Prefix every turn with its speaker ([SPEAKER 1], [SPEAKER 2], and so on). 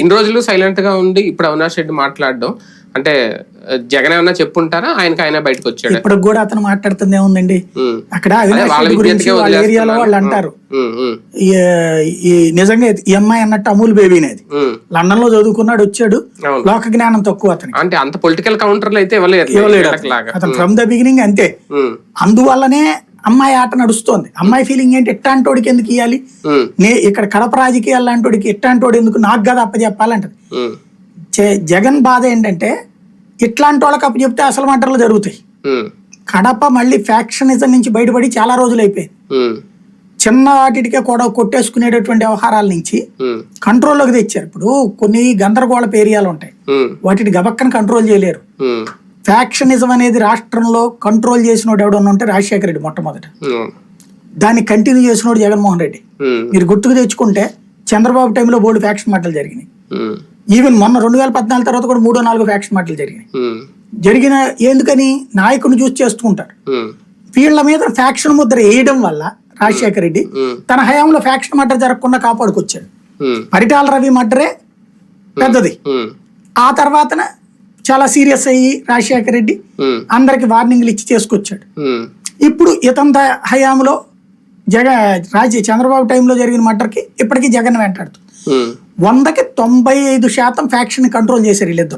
[SPEAKER 1] ఇన్ని రోజులు సైలెంట్గా ఉండి ఇప్పుడు అవినాష్ రెడ్డి మాట్లాడడం అంటే జగన్ ఏమన్నా చెప్పుంటారా? ఆయనకి ఆయన బయటకు వచ్చాడు?
[SPEAKER 2] ఇప్పుడు కూడా అతను మాట్లాడుతుంది ఏముందండి అక్కడ
[SPEAKER 1] వాళ్ళ
[SPEAKER 2] గురించి ఏరియాలో. వాళ్ళు అంటారు. నిజంగా ఈ అమ్మాయి అన్నట్టు అమూల్ బేబీనే అది. లండన్లో చదువుకున్నాడు వచ్చాడు. లోక జ్ఞానం తక్కువ అతనికి.
[SPEAKER 1] అంటే అంత పొలిటికల్ కౌంటర్లు అయితే లాగా.
[SPEAKER 2] అతను ఫ్రమ్ ద బిగినింగ్ అంతే. అందువల్లనే అమ్మాయి ఆట నడుస్తోంది. అమ్మాయి ఫీలింగ్ ఏంటి? ఎట్టాంటోడికి ఎందుకు ఇవ్వాలి నే ఇక్కడ కడప రాజకీయాలు లాంటోడికి ఎట్టాంటోడు ఎందుకు? నాకు కదా అప్పచెప్పాలంటది జగన్ బాధ ఏంటంటే ఇట్లాంటి వాళ్ళకి అప్పచెప్తే అసలు మంటలు జరుగుతాయి. కడప మళ్ళీ ఫ్యాక్షనిజం నుంచి బయటపడి చాలా రోజులు అయిపోయింది చిన్న వాటికే కూడా కొట్టేసుకునేటటువంటి వ్యవహారాల నుంచి కంట్రోల్లోకి తెచ్చారు. ఇప్పుడు కొన్ని గందరగోళపు ఏరియాలు ఉంటాయి. వాటిని గబక్కన కంట్రోల్ చేయలేరు. ఫ్యాక్షనిజం అనేది రాష్ట్రంలో కంట్రోల్ చేసినోడు ఎవడన్నా ఉంటే రాజశేఖర రెడ్డి మొట్టమొదట. దాన్ని కంటిన్యూ చేసినోడు జగన్మోహన్ రెడ్డి. మీరు గుర్తుకు తెచ్చుకుంటే చంద్రబాబు టైంలో బోర్డు ఫ్యాక్షన్ మాటలు జరిగినాయి. ఈవెన్ మొన్న రెండు వేల పద్నాలుగు తర్వాత కూడా మూడో నాలుగో ఫ్యాక్షన్ మాటలు జరిగినాయి. జరిగిన ఎందుకని నాయకుడిని చూసి చేస్తూ ఉంటారు
[SPEAKER 1] ఉమ్,
[SPEAKER 2] వీళ్ళ మీద ఫ్యాక్షన్ ముద్ర వేయడం వల్ల రాజశేఖర రెడ్డి తన హయాంలో ఫ్యాక్షన్ మర్డర్ జరగకుండా కాపాడుకొచ్చాడు. పరిటాల రవి మర్డరే పెద్దది. ఆ తర్వాతన చాలా సీరియస్ అయ్యి రాజశేఖర రెడ్డి అందరికి వార్నింగ్లు ఇచ్చి చేసుకొచ్చాడు. ఇప్పుడు ఇతని ద- హయాంలో జగ రాజ చంద్రబాబు టైంలో జరిగిన మర్డర్కి ఇప్పటికీ జగన్ వెంటాడుతుంది. వందకి తొంభై ఐదు శాతం ఫ్యాక్షన్ కంట్రోల్ చేశారు వీళ్ళిద్దరు.